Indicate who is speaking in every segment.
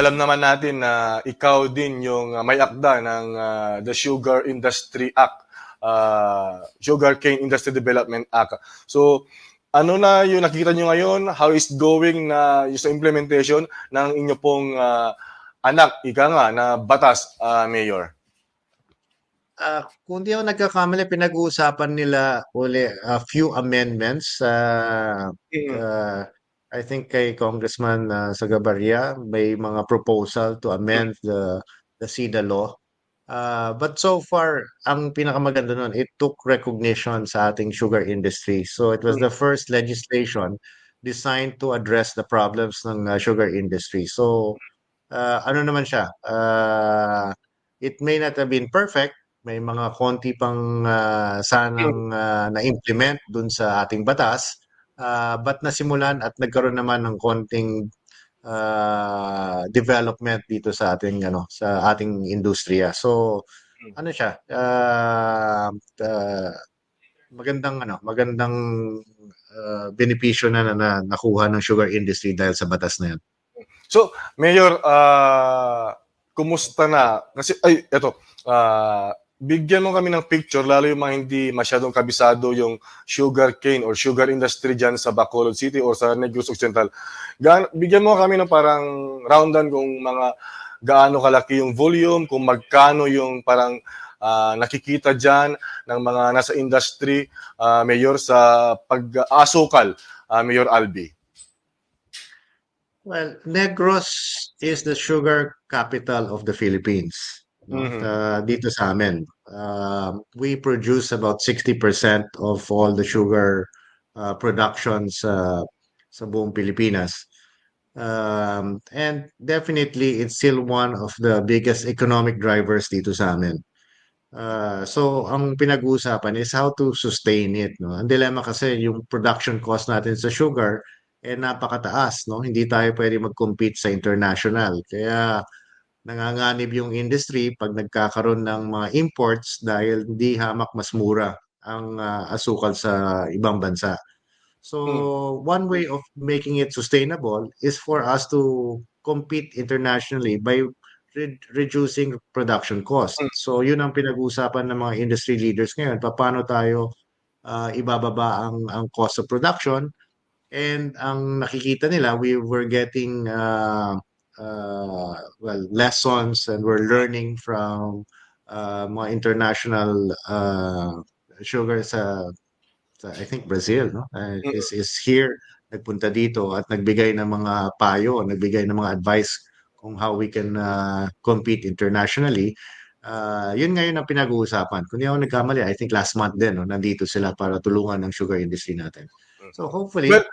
Speaker 1: alam naman natin na ikaw din yung uh, may akda ng uh, the Sugar Industry Act, uh, Sugar Cane Industry Development Act. So, ano na yung nakikita nyo ngayon? How is going na yung sa implementation ng inyo pong uh, anak, ika nga, na batas, uh, Mayor?
Speaker 2: Ah, kung di ako nagkakamali, pinag-uusapan nila uli a few amendments. ah, ah, I think kay Congressman uh, Sagabarria may mga proposal to amend the the SIDA law. Ah, but so far, ang pinakamaganda nun, it took recognition sa ating sugar industry. So it was the first legislation designed to address the problems ng uh, sugar industry. So ah, ano naman siya? Ah, it may not have been perfect, may mga konti pang ah, sanang ah, na-implement dun sa ating batas. Ah, but nasimulan at nagkaroon naman ng konting ah, development dito sa ating ano sa ating industriya. So ano siya? ah, ah, magandang ano, magandang ah, benepisyo na, na, na nakuha ng sugar industry dahil sa batas na yan.
Speaker 1: So, Mayor, ah kumusta na? Kasi, ay, eto, ah bigyan mo kami ng picture, lalo yung mga hindi masyadong kabisado yung sugar cane or sugar industry dyan sa Bacolod City or sa Negros Occidental. Gaan, bigyan mo kami ng parang roundan kung mga gaano kalaki yung volume, kung magkano yung parang ah, nakikita dyan ng mga nasa industry, ah, Mayor, sa pag-asukal, ah, Mayor Albi.
Speaker 2: Well, Negros is the sugar capital of the Philippines.
Speaker 1: Mhm.
Speaker 2: Uh, dito sa amin. Um, we produce about 60% of all the sugar uh, production sa, sa buong Pilipinas. Um, and definitely, it's still one of the biggest economic drivers dito sa amin. Uh, so, ang pinag-uusapan is how to sustain it. No? Ang dilemma kasi, yung production cost natin sa sugar, eh napakataas, no? Hindi tayo pwede mag-compete sa international. Kaya nanganganib yung industry pag nagkakaroon ng mga imports dahil hindi hamak mas mura ang ah, asukal sa ibang bansa. So, one way of making it sustainable is for us to compete internationally by re- reducing production cost. So, yun ang pinag-uusapan ng mga industry leaders ngayon. Paano tayo ah, ibababa ang, ang cost of production And ang nakikita nila, we were getting uh, uh, well lessons and we're learning from uh, mga international uh, sugar sa, sa I think Brazil, no? Uh, is is here nagpunta dito at nagbigay ng mga payo, nagbigay ng mga advice kung how we can uh, compete internationally. Uh, yun ngayon ang pinag-uusapan. Kung di ako nagkamali, I think last month din, no, nandito sila para tulungan ng sugar industry natin. So hopefully,
Speaker 1: Well,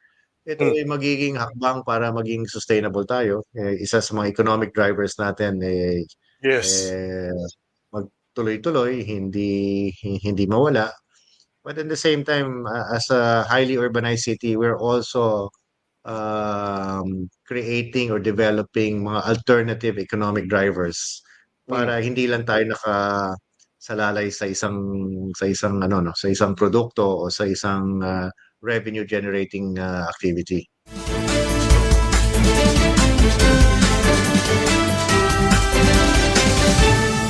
Speaker 2: ito
Speaker 1: Mm.
Speaker 2: ay magiging hakbang para maging sustainable tayo. Eh, isa sa mga economic drivers natin eh,
Speaker 1: Yes.
Speaker 2: eh magtuloy-tuloy, hindi hindi mawala. But at the same time, uh, as a highly urbanized city, we're also um, creating or developing mga alternative economic drivers para hindi lang tayo naka salalay sa isang sa isang ano no sa isang produkto o sa isang uh, revenue generating uh, activity.